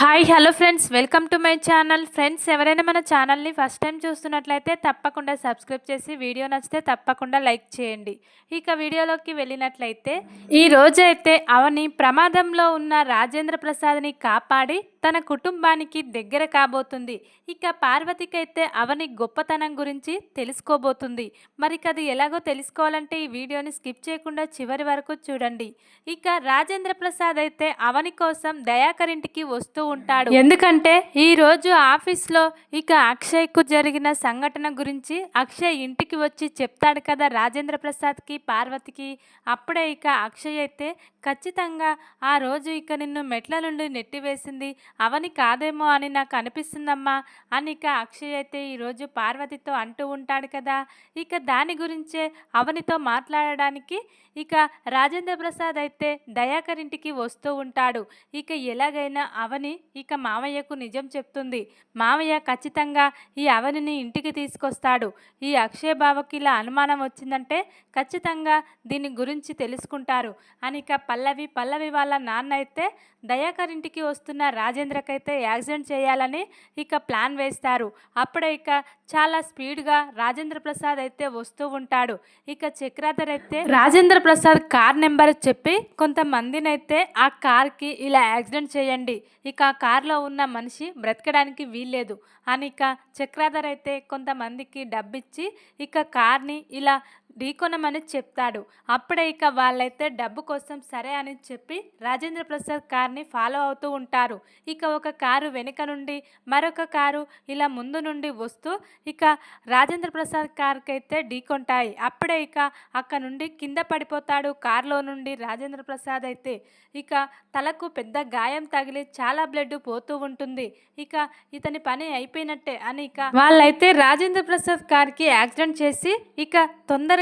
Hi hello friends welcome to my channel friends ఎవరైనా మన ఛానల్ని ఫస్ట్ టైం చూస్తున్నట్లయితే తప్పకుండా సబ్స్క్రైబ్ చేసి వీడియో నచ్చితే తప్పకుండా లైక్ చేయండి. ఇక వీడియోలోకి వెళ్ళినట్లయితే ఈ రోజైతే అవని ప్రమాదంలో ఉన్న రాజేంద్ర ప్రసాద్ని కాపాడి తన కుటుంబానికి దగ్గర కాబోతుంది. ఇక పార్వతికైతే అవని గొప్పతనం గురించి తెలుసుకోబోతుంది. మరి అది ఎలాగో తెలుసుకోవాలంటే ఈ వీడియోని స్కిప్ చేయకుండా చివరి వరకు చూడండి. ఇక రాజేంద్ర ప్రసాద్ అయితే అవని కోసం దయాకరింటికి వస్తూ చేస్తూ ఉంటాడు. ఎందుకంటే ఈరోజు ఆఫీస్లో ఇక అక్షయ్కు జరిగిన సంఘటన గురించి అక్షయ్ ఇంటికి వచ్చి చెప్తాడు కదా రాజేంద్ర ప్రసాద్కి పార్వతికి. అప్పుడే ఇక అక్షయ్ అయితే ఖచ్చితంగా ఆ రోజు ఇక నిన్ను మెట్ల నుండి నెట్టివేసింది. అవని కాదేమో అని నాకు అనిపిస్తుందమ్మా అని ఇక అక్షయ్ అయితే ఈరోజు పార్వతితో అంటూ ఉంటాడు కదా. ఇక దాని గురించే అవనితో మాట్లాడడానికి ఇక రాజేంద్ర ప్రసాద్ అయితే దయాకర్ ఇంటికి వస్తూ ఉంటాడు. ఇక ఎలాగైనా అవని ఇక మావయ్యకు నిజం చెప్తుంది. మావయ్య ఖచ్చితంగా ఈ అవనిని ఇంటికి తీసుకొస్తాడు. ఈ అక్షయ్ బావకి ఇలా అనుమానం వచ్చిందంటే ఖచ్చితంగా దీని గురించి తెలుసుకుంటారు. అని ఇక పల్లవి పల్లవి వాళ్ళ నాన్న అయితే దయాకర్ ఇంటికి వస్తున్న రాజేంద్రకైతే యాక్సిడెంట్ చేయాలని ఇక ప్లాన్ వేస్తారు. అప్పుడే ఇక చాలా స్పీడ్గా రాజేంద్ర ప్రసాద్ అయితే వస్తూ ఉంటాడు. ఇక చక్రాధర్ అయితే రాజేంద్ర ప్రసాద్ కార్ నెంబర్ చెప్పి కొంతమందినైతే ఆ కార్కి ఇలా యాక్సిడెంట్ చేయండి. ఇక ఆ కార్లో ఉన్న మనిషి బ్రతకడానికి వీల్లేదు. అని ఇక చక్రాధర్ అయితే కొంతమందికి డబ్బిచ్చి ఇక కార్ని ఇలా ఢీకొనమని చెప్తాడు. అప్పుడే ఇక వాళ్ళైతే డబ్బు కోసం సరే అని చెప్పి రాజేంద్ర ప్రసాద్ కార్ని ఫాలో అవుతూ ఉంటారు. ఇక ఒక కారు వెనుక నుండి మరొక కారు ఇలా ముందు నుండి వస్తూ ఇక రాజేంద్ర ప్రసాద్ కార్కి అయితే ఢీకొంటాయి. అప్పుడే ఇక అక్కడ నుండి కింద పడిపోతాడు కారులో నుండి రాజేంద్ర ప్రసాద్ అయితే. ఇక తలకు పెద్ద గాయం తగిలి చాలా బ్లడ్ పోతూ ఉంటుంది. ఇక ఇతని పని అయిపోయినట్టే అని ఇక వాళ్ళైతే రాజేంద్ర ప్రసాద్ కార్కి యాక్సిడెంట్ చేసి ఇక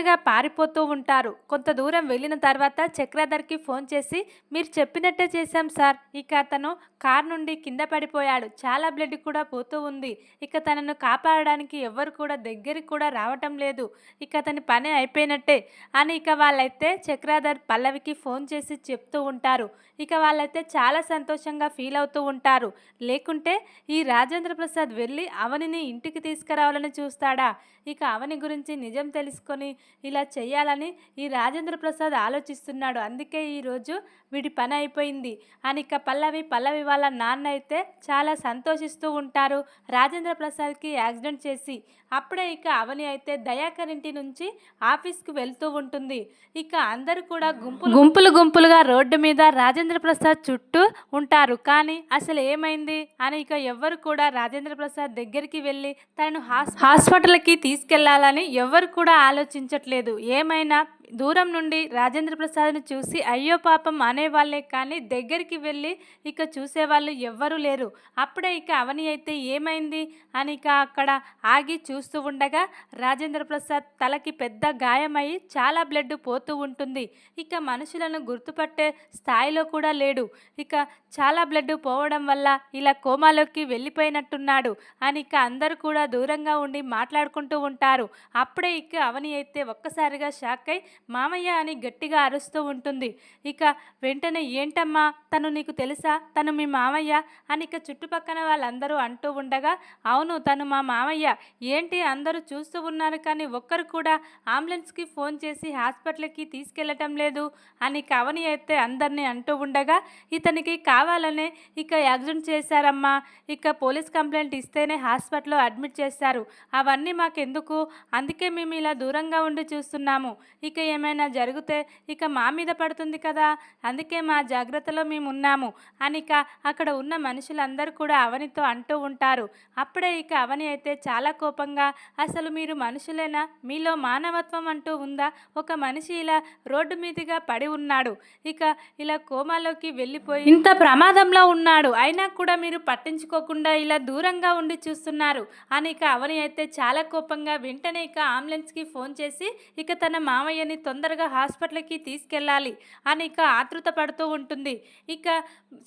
తొందరగా పారిపోతూ ఉంటారు. కొంత దూరం వెళ్ళిన తర్వాత చక్రధర్కి ఫోన్ చేసి మీరు చెప్పినట్టే చేశాం సార్. ఇక అతను కార్ నుండి కింద పడిపోయాడు. చాలా బ్లడ్ కూడా పోతూ ఉంది. ఇక తనను కాపాడడానికి ఎవ్వరు కూడా దగ్గరికి కూడా రావటం లేదు. ఇక అతని పని అయిపోయినట్టే. అని ఇక వాళ్ళైతే చక్రాధర్ పల్లవికి ఫోన్ చేసి చెప్తూ ఉంటారు. ఇక వాళ్ళైతే చాలా సంతోషంగా ఫీల్ అవుతూ ఉంటారు. లేకుంటే ఈ రాజేంద్ర ప్రసాద్ వెళ్ళి అవనిని ఇంటికి తీసుకురావాలని చూస్తాడా? ఇక అవని గురించి నిజం తెలుసుకొని ఇలా చేయాలని ఈ రాజేంద్ర ప్రసాద్ ఆలోచిస్తున్నాడు. అందుకే ఈరోజు వీడి పని అయిపోయింది. అని ఇక పల్లవి పల్లవి వాళ్ళ నాన్న అయితే చాలా సంతోషిస్తూ ఉంటారు. రాజేంద్ర ప్రసాద్కి యాక్సిడెంట్ చేసి అప్పుడే ఇక అవని అయితే దయాకర్ ఇంటి నుంచి ఆఫీస్కి వెళ్తూ ఉంటుంది. ఇక అందరూ కూడా గుంపులు గుంపులు గుంపులుగా రోడ్డు మీద రాజేంద్ర ప్రసాద్ చుట్టూ ఉంటారు. కానీ అసలు ఏమైంది? అని ఇక ఎవ్వరు కూడా రాజేంద్ర ప్రసాద్ దగ్గరికి వెళ్ళి తనను హాస్ హాస్పిటల్కి తీసుకెళ్ళాలని ఎవ్వరు కూడా ఆలోచించట్లేదు. ఏమైనా దూరం నుండి రాజేంద్ర ప్రసాద్ను చూసి అయ్యో పాపం అనేవాళ్ళే కానీ దగ్గరికి వెళ్ళి ఇక చూసేవాళ్ళు ఎవ్వరూ లేరు. అప్పుడే ఇక అవని అయితే ఏమైంది? అని ఇక అక్కడ ఆగి చూస్తూ ఉండగా రాజేంద్ర ప్రసాద్ తలకి పెద్ద గాయమై చాలా బ్లడ్ పోతూ ఉంటుంది. ఇక మనుషులను గుర్తుపట్టే స్థాయిలో కూడా లేడు. ఇక చాలా బ్లడ్ పోవడం వల్ల ఇలా కోమాలోకి వెళ్ళిపోయినట్టున్నాడు అని ఇక అందరూ కూడా దూరంగా ఉండి మాట్లాడుకుంటూ ఉంటారు. అప్పుడే ఇక అవని అయితే ఒక్కసారిగా షాక్ అయి మామయ్య అని గట్టిగా అరుస్తూ ఉంటుంది. ఇక వెంటనే ఏంటమ్మా? తను నీకు తెలుసా? తను మీ మామయ్య? అని ఇక చుట్టుపక్కన వాళ్ళందరూ అంటూ ఉండగా అవును తను మా మామయ్య. ఏంటి? అందరూ చూస్తూ ఉన్నారు కానీ ఒక్కరు కూడా అంబులెన్స్కి ఫోన్ చేసి హాస్పిటల్కి తీసుకెళ్ళటం లేదు అని కవని అయితే అందరినీ అంటూ ఉండగా ఇతనికి కావాలనే ఇక యాక్సిడెంట్ చేశారమ్మా. ఇక పోలీస్ కంప్లైంట్ ఇస్తేనే హాస్పిటల్లో అడ్మిట్ చేశారు. అవన్నీ మాకెందుకు? అందుకే మేము ఇలా దూరంగా ఉండి చూస్తున్నాము. ఇక ఏమైనా జరిగితే ఇక మా మీద పడుతుంది కదా. అందుకే మా జాగ్రత్తలో మేము ఉన్నాము అని ఇక అక్కడ ఉన్న మనుషులందరూ కూడా అవనితో అంటూ ఉంటారు. అప్పుడే ఇక అవని అయితే చాలా కోపంగా అసలు మీరు మనుషులేనా? మీలో మానవత్వం అంటూ ఉందా? ఒక మనిషి ఇలా రోడ్డు మీదుగా పడి ఉన్నాడు. ఇక ఇలా కోమాలోకి వెళ్ళిపోయి ఇంత ప్రమాదంలో ఉన్నాడు. అయినా కూడా మీరు పట్టించుకోకుండా ఇలా దూరంగా ఉండి చూస్తున్నారు. అని ఇక అవని అయితే చాలా కోపంగా వెంటనే ఇక అంబులెన్స్కి ఫోన్ చేసి ఇక తన మామయ్యని తొందరగా హాస్పిటల్కి తీసుకెళ్ళాలి అని ఇక ఆతృత పడుతూ ఉంటుంది. ఇక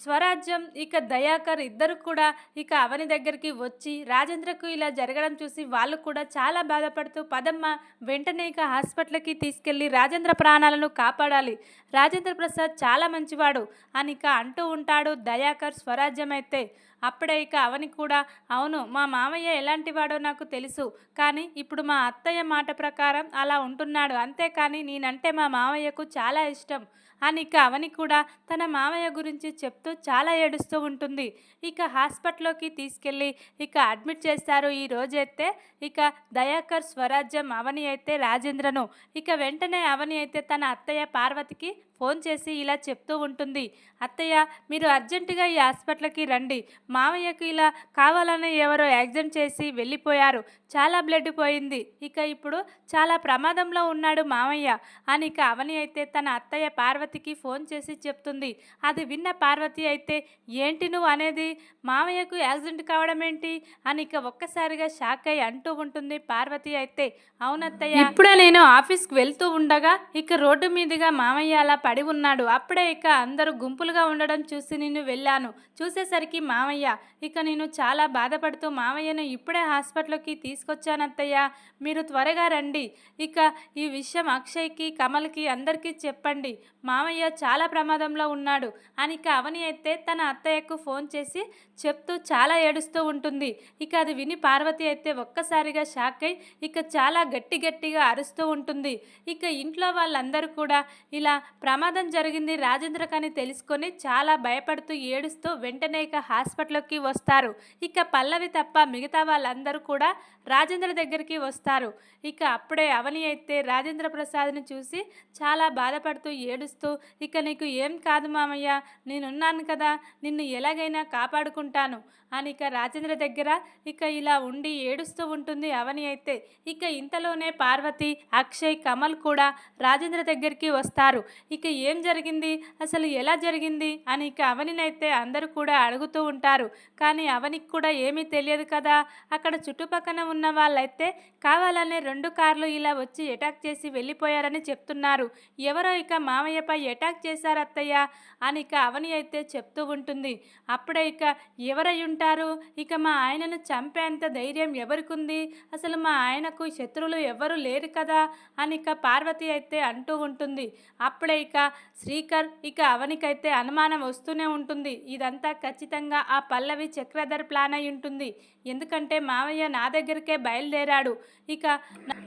స్వరాజ్యం ఇక దయాకర్ ఇద్దరు కూడా ఇక అవని దగ్గరికి వచ్చి రాజేంద్రకు ఇలా జరగడం చూసి వాళ్ళు కూడా చాలా బాధపడుతూ పదమ్మ వెంటనే ఇక హాస్పిటల్కి తీసుకెళ్ళి రాజేంద్ర ప్రాణాలను కాపాడాలి. రాజేంద్ర ప్రసాద్ చాలా మంచివాడు అని ఇక అంటూ ఉంటాడు దయాకర్ స్వరాజ్యం అయితే. అప్పుడే ఇక అవని కూడా అవును మా మామయ్య ఎలాంటి వాడో నాకు తెలుసు కానీ ఇప్పుడు మా అత్తయ్య మాట ప్రకారం అలా ఉంటున్నాడు. అంతేకాని నేనంటే మా మామయ్యకు చాలా ఇష్టం అని ఇక అవని కూడా తన మామయ్య గురించి చెప్తూ చాలా ఏడుస్తూ ఉంటుంది. ఇక హాస్పిటల్లోకి తీసుకెళ్ళి ఇక అడ్మిట్ చేస్తారు. ఈ రోజైతే ఇక దయాకర్ స్వరాజ్యం అవని అయితే రాజేంద్రను. ఇక వెంటనే అవని అయితే తన అత్తయ్య పార్వతికి ఫోన్ చేసి ఇలా చెప్తూ ఉంటుంది. అత్తయ్య మీరు అర్జెంటుగా ఈ హాస్పిటల్కి రండి. మామయ్యకు ఇలా కావాలని ఎవరో యాక్సిడెంట్ చేసి వెళ్ళిపోయారు. చాలా బ్లడ్ పోయింది. ఇక ఇప్పుడు చాలా ప్రమాదంలో ఉన్నాడు మామయ్య అని ఇక అవని అయితే తన అత్తయ్య పార్వతికి ఫోన్ చేసి చెప్తుంది. అది విన్న పార్వతి అయితే ఏంటి నువ్వు అనేది? మామయ్యకు యాక్సిడెంట్ కావడం ఏంటి? అని ఇక ఒక్కసారిగా షాక్ అయి అంటూ ఉంటుంది పార్వతి అయితే. అవునత్తయ్య. ఇప్పుడే నేను ఆఫీస్కి వెళ్తూ ఉండగా ఇక రోడ్డు మీదుగా మామయ్య అలా పడి ఉన్నాడు. అప్పుడే ఇక అందరూ గుంపులుగా ఉండడం చూసి నేను వెళ్ళాను. చూసేసరికి మామయ్య ఇక నేను చాలా బాధపడుతూ మామయ్యను ఇప్పుడే హాస్పిటల్కి తీసుకొచ్చానత్తయ్య. మీరు త్వరగా రండి. ఇక ఈ విషయం అక్షయ్కి కమల్కి అందరికీ చెప్పండి. మామయ్య చాలా ప్రమాదంలో ఉన్నాడు. అని ఇక అవని అయితే తన అత్తయ్యకు ఫోన్ చేసి చెప్తూ చాలా ఏడుస్తూ ఉంటుంది. ఇక అది విని పార్వతి అయితే ఒక్కసారిగా షాక్ అయి ఇక చాలా గట్టి గట్టిగా అరుస్తూ ఉంటుంది. ఇక ఇంట్లో వాళ్ళందరూ కూడా ఇలా ప్రమాదం జరిగింది రాజేంద్రకని తెలుసుకొని చాలా భయపడుతూ ఏడుస్తూ వెంటనే ఇక హాస్పిటల్కి వస్తారు. ఇక పల్లవి తప్ప మిగతా వాళ్ళందరూ కూడా రాజేంద్ర దగ్గరికి వస్తారు. ఇక అప్పుడే అవని అయితే రాజేంద్ర ప్రసాద్ని చూసి చాలా బాధపడుతూ ఏడుస్తూ ఇక నీకు ఏం కాదు మామయ్య నేనున్నాను కదా నిన్ను ఎలాగైనా కాపాడుకుంటాను. అని ఇక రాజేంద్ర దగ్గర ఇక ఇలా ఉండి ఏడుస్తూ ఉంటుంది అవని అయితే. ఇక ఇంతలోనే పార్వతి అక్షయ్ కమల్ కూడా రాజేంద్ర దగ్గరికి వస్తారు. ఇక ఏం జరిగింది? అసలు ఎలా జరిగింది? అని ఇక అవనినైతే అందరూ కూడా అడుగుతూ ఉంటారు. కానీ అవనికి కూడా ఏమీ తెలియదు కదా. అక్కడ చుట్టుపక్కన ఉన్న వాళ్ళైతే కావాలనే రెండు కార్లు ఇలా వచ్చి అటాక్ చేసి వెళ్ళిపోయారని చెప్తున్నారు. ఎవరో ఇక మామయ్యపై అటాక్ చేశారు అత్తయ్య అని ఇక అవని అయితే చెప్తూ ఉంటుంది. అప్పుడే ఇక ఎవరై ఉంటారు? ఇక మా ఆయనను చంపేంత ధైర్యం ఎవరికుంది? అసలు మా ఆయనకు శత్రువులు ఎవరు లేరు కదా? అని ఇక పార్వతి అయితే అంటూ ఉంటుంది. అప్పుడే ఇక శ్రీకర్ ఇక అవనికైతే అనుమానం వస్తూనే ఉంటుంది. ఇదంతా ఖచ్చితంగా ఆ పల్లవి చక్రధర్ ప్లాన్ అయి ఉంటుంది. ఎందుకంటే మావయ్య నా దగ్గరికే బయలుదేరాడు. ఇక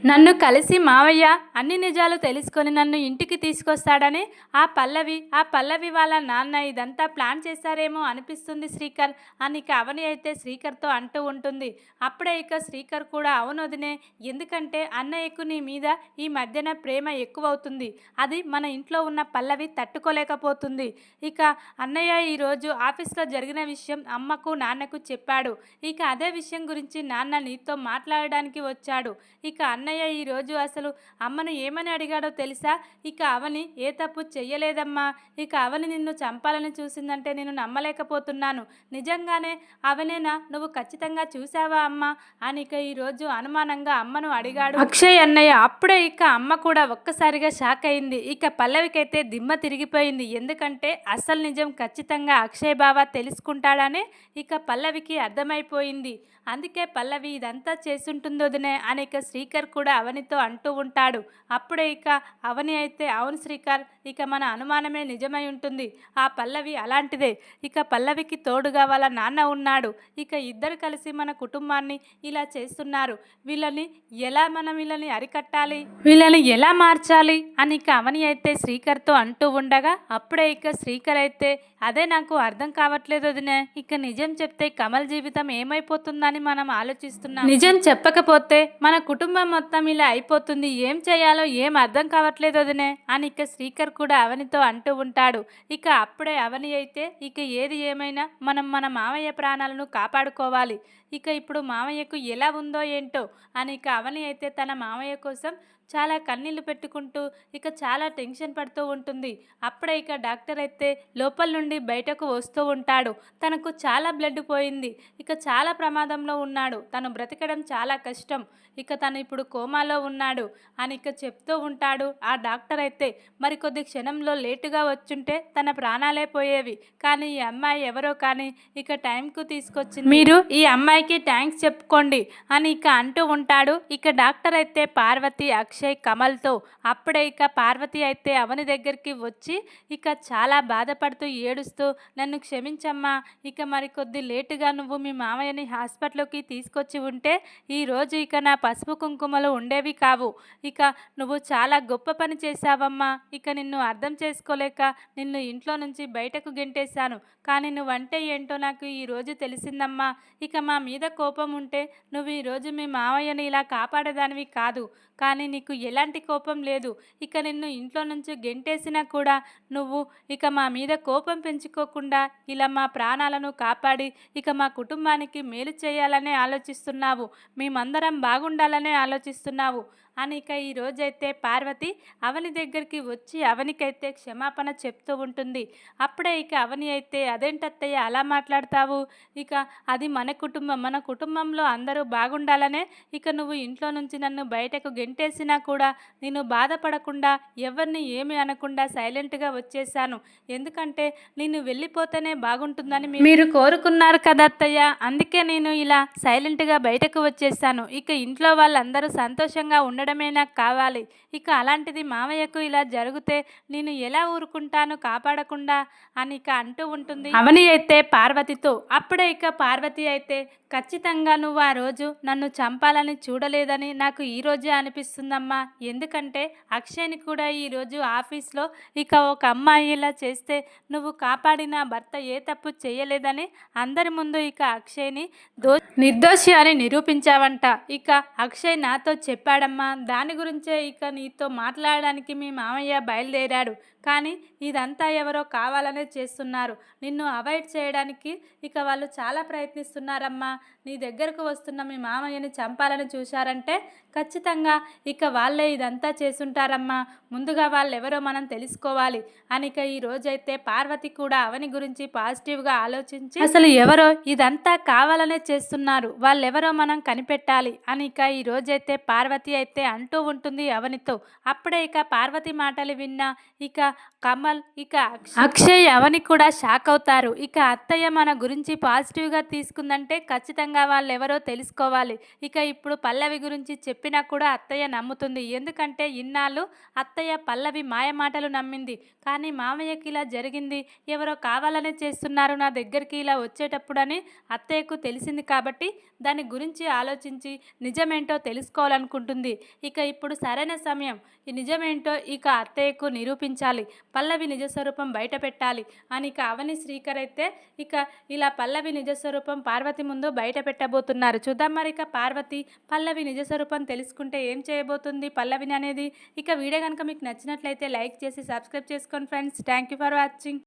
నన్ను కలిసి మావయ్య అన్ని నిజాలు తెలుసుకొని నన్ను ఇంటికి తీసుకొస్తాడని ఆ పల్లవి ఆ పల్లవి వాళ్ళ నాన్న ఇదంతా ప్లాన్ చేశారేమో అనిపిస్తుంది శ్రీకర్. అని ఇక అవని అయితే శ్రీకర్తో అంటూ ఉంటుంది. అప్పుడే ఇక శ్రీకర్ కూడా అవునదినే ఎందుకంటే అన్నయ్యకు నీ మీద ఈ మధ్యన ప్రేమ ఎక్కువవుతుంది. అది మన ఇంట్లో ఉన్న పల్లవి తట్టుకోలేకపోతుంది. ఇక అన్నయ్య ఈరోజు ఆఫీస్లో జరిగిన విషయం అమ్మకు నాన్నకు చెప్పాడు. ఇక అదే విషయం గురించి నాన్న నీతో మాట్లాడడానికి వచ్చాడు. ఇక అన్నయ్య ఈరోజు అసలు అమ్మను ఏమని అడిగాడో తెలుసా? ఇక అవని ఏ తప్పు చెయ్యలేదమ్మా. ఇక అవని నిన్ను చంపాలని చూసిందంటే నేను నమ్మలేకపోతున్నాను. నిజంగానే అవనేనా? నువ్వు ఖచ్చితంగా చూసావా అమ్మ? అని ఇక ఈరోజు అనుమానంగా అమ్మను అడిగాడు. అక్షయ్ అన్నయ్య అప్పుడే ఇక అమ్మ కూడా ఒక్కసారిగా షాక్ అయింది. ఇక పల్లవికైతే దిమ్మ తిరిగిపోయింది. ఎందుకంటే అసలు నిజం ఖచ్చితంగా అక్షయ్ బావ తెలుసుకుంటాడని ఇక పల్లవికి అర్థమైపోయింది. అందుకే పల్లవి ఇదంతా చేసుంటుందోదినే అని ఇక శ్రీకర్ కూడా అవనితో అంటూ ఉంటాడు. అప్పుడే ఇక అవని అయితే అవును శ్రీకర్ ఇక మన అనుమానమే నిజమై ఉంటుంది. ఆ పల్లవి అలాంటిదే. ఇక పల్లవికి తోడుగా వాళ్ళ నాన్న ఉన్నాడు. ఇక ఇద్దరు కలిసి మన కుటుంబాన్ని ఇలా చేస్తున్నారు. వీళ్ళని ఎలా మనం వీళ్ళని అరికట్టాలి? వీళ్ళని ఎలా మార్చాలి? అని ఇక అవని అయితే శ్రీకర్తో అంటూ ఉండగా అప్పుడే ఇక శ్రీకర్ అయితే అదే నాకు అర్థం కావట్లేదు వదినే ఇక నిజం చెప్తే కమల్ జీవితం ఏమైపోతుందని మనం ఆలోచిస్తున్నాం. నిజం చెప్పకపోతే మన కుటుంబం మొత్తం ఇలా అయిపోతుంది. ఏం చేయాలో ఏం అర్థం కావట్లేదు వదినే అని ఇక శ్రీకర్ కూడా అవనితో అంటూ ఉంటాడు. ఇక అప్పుడే అవని అయితే ఇక ఏది ఏమైనా మనం మన మామయ్య ప్రాణాలను కాపాడుకోవాలి. ఇక ఇప్పుడు మామయ్యకు ఎలా ఉందో ఏంటో అని ఇక అవని అయితే తన మామయ్య కోసం చాలా కన్నీళ్ళు పెట్టుకుంటూ ఇక చాలా టెన్షన్ పడుతూ ఉంటుంది. అప్పుడే ఇక డాక్టర్ అయితే లోపల నుండి బయటకు వస్తూ ఉంటాడు. తనకు చాలా బ్లడ్ పోయింది. ఇక చాలా ప్రమాదంలో ఉన్నాడు. తను బ్రతకడం చాలా కష్టం. ఇక తను ఇప్పుడు కోమాలో ఉన్నాడు అని ఇక చెప్తూ ఉంటాడు. ఆ డాక్టర్ అయితే మరి కొద్ది క్షణంలో లేటుగా వచ్చుంటే తన ప్రాణాలే పోయేవి. కానీ ఈ అమ్మాయి ఎవరో కానీ ఇక టైంకు తీసుకొచ్చింది. మీరు ఈ అమ్మాయికి థ్యాంక్స్ చెప్పుకోండి అని ఇక అంటూ ఉంటాడు. ఇక డాక్టర్ అయితే పార్వతి అక్షయ్ కమల్తో అప్పుడే ఇక పార్వతి అయితే అవని దగ్గరికి వచ్చి ఇక చాలా బాధపడుతూ ఏడుస్తూ నన్ను క్షమించమ్మా ఇక మరి కొద్ది లేటుగా నువ్వు మీ మామయ్యని హాస్పిటల్కి తీసుకొచ్చి ఉంటే ఈరోజు ఇక నా పసుపు కుంకుమలు ఉండేవి కావు. ఇక నువ్వు చాలా గొప్ప పని చేశావమ్మా. ఇక నిన్ను అర్థం చేసుకోలేక నిన్ను ఇంట్లో నుంచి బయటకు గెంటేశాను. కానీ నువ్వంటే ఏంటో నాకు ఈ రోజు తెలిసిందమ్మా. ఇక మా మీద కోపం ఉంటే నువ్వు ఈరోజు మీ మావయ్యని ఇలా కాపాడేదానివి కాదు. కానీ నీకు ఎలాంటి కోపం లేదు. ఇక నిన్ను ఇంట్లో నుంచి గెంటేసినా కూడా నువ్వు ఇక మా మీద కోపం పెంచుకోకుండా ఇలా మా ప్రాణాలను కాపాడి ఇక మా కుటుంబానికి మేలు చేయాలనే ఆలోచిస్తున్నావు. మేమందరం బాగుండాలనే ఆలోచిస్తున్నావు. అని ఇక ఈ రోజైతే పార్వతి అవని దగ్గరికి వచ్చి అవనికైతే క్షమాపణ చెప్తూ ఉంటుంది. అప్పుడే ఇక అవని అయితే అదేంటత్తయ్య అలా మాట్లాడతావు? ఇక అది మన కుటుంబం మన కుటుంబంలో అందరూ బాగుండాలనే ఇక నువ్వు ఇంట్లో నుంచి నన్ను బయటకు గెంటేసినా కూడా నేను బాధపడకుండా ఎవరిని ఏమి అనకుండా సైలెంట్గా వచ్చేసాను ఎందుకంటే నేను వెళ్ళిపోతేనే బాగుంటుందని మీరు కోరుకున్నారు కదా అత్తయ్య. అందుకే నేను ఇలా సైలెంట్గా బయటకు వచ్చేసాను ఇక ఇంట్లో వాళ్ళందరూ సంతోషంగా ఉండడమే నాకు కావాలి? ఇక అలాంటిది మామయ్యకు ఇలా జరిగితే నేను ఎలా ఊరుకుంటాను కాపాడకుండా అని ఇక అంటూ ఉంటుంది. అవని అయితే పార్వతితో అప్పుడే ఇక పార్వతి అయితే ఖచ్చితంగా నువ్వు ఆ రోజు నన్ను చంపాలని చూడలేదని నాకు ఈ రోజే అనిపిస్తుందమ్మా ఎందుకంటే అక్షయ్ని కూడా ఈరోజు ఆఫీస్లో ఇక ఒక అమ్మాయి ఇలా చేస్తే నువ్వు కాపాడిన భర్త ఏ తప్పు చేయలేదని అందరి ముందు ఇక అక్షయ్ని దో నిర్దోషి అని నిరూపించావంట. ఇక అక్షయ్ నాతో చెప్పాడమ్మా. దాని గురించే ఇక నీతో మాట్లాడడానికి మీ మామయ్య బయలుదేరాడు. కానీ ఇదంతా ఎవరో కావాలనే చేస్తున్నారు. నిన్ను అవాయిడ్ చేయడానికి ఇక వాళ్ళు చాలా ప్రయత్నిస్తున్నారమ్మా. నీ దగ్గరకు వస్తున్న మీ మామయ్యని చంపాలని చూశారంటే ఖచ్చితంగా ఇక వాళ్ళే ఇదంతా చేసుంటారమ్మా. ముందుగా వాళ్ళెవరో మనం తెలుసుకోవాలి. అని ఇక ఈ రోజైతే పార్వతి కూడా అవని గురించి పాజిటివ్గా ఆలోచించి అసలు ఎవరో ఇదంతా కావాలనే చేస్తున్నారు. వాళ్ళెవరో మనం కనిపెట్టాలి అని ఇక ఈ రోజైతే పార్వతి అయితే అంటూ ఉంటుంది అవనితో. అప్పుడే ఇక పార్వతి మాటలు విన్నా ఇక కమల్ ఇక అక్షయ్. అవని కూడా షాక్ అవుతారు. ఇక అత్తయ్య మన గురించి పాజిటివ్గా తీసుకుందంటే ఖచ్చితంగా వాళ్ళు ఎవరో తెలుసుకోవాలి. ఇక ఇప్పుడు పల్లవి గురించి చెప్పినా కూడా అత్తయ్య నమ్ముతుంది. ఎందుకంటే ఇన్నాళ్ళు అత్తయ్య పల్లవి మాయ మాటలు నమ్మింది. కానీ మామయ్యకి ఇలా జరిగింది. ఎవరో కావాలనే చేస్తున్నారు నా దగ్గరికి ఇలా వచ్చేటప్పుడని అత్తయ్యకు తెలిసింది కాబట్టి దాని గురించి ఆలోచించి నిజమేంటో తెలుసుకోవాలనుకుంటుంది. ఇక ఇప్పుడు సరైన సమయం. ఈ నిజమేంటో ఇక అత్తయ్యకు నిరూపించాలి. పల్లవి నిజస్వరూపం బయట పెట్టాలి అని ఇక అవని శ్రీకర్ అయితే ఇక ఇలా పల్లవి నిజస్వరూపం పార్వతి ముందు బయట పెట్టబోతున్నారు. చూద్దాం మరి ఇక పార్వతి పల్లవి నిజస్వరూపం తెలుసుకుంటే ఏం చేయబోతుంది పల్లవిని అనేది. ఇక వీడియో కనుక మీకు నచ్చినట్లయితే లైక్ చేసి సబ్స్క్రైబ్ చేసుకోండి friends. Thank you for watching.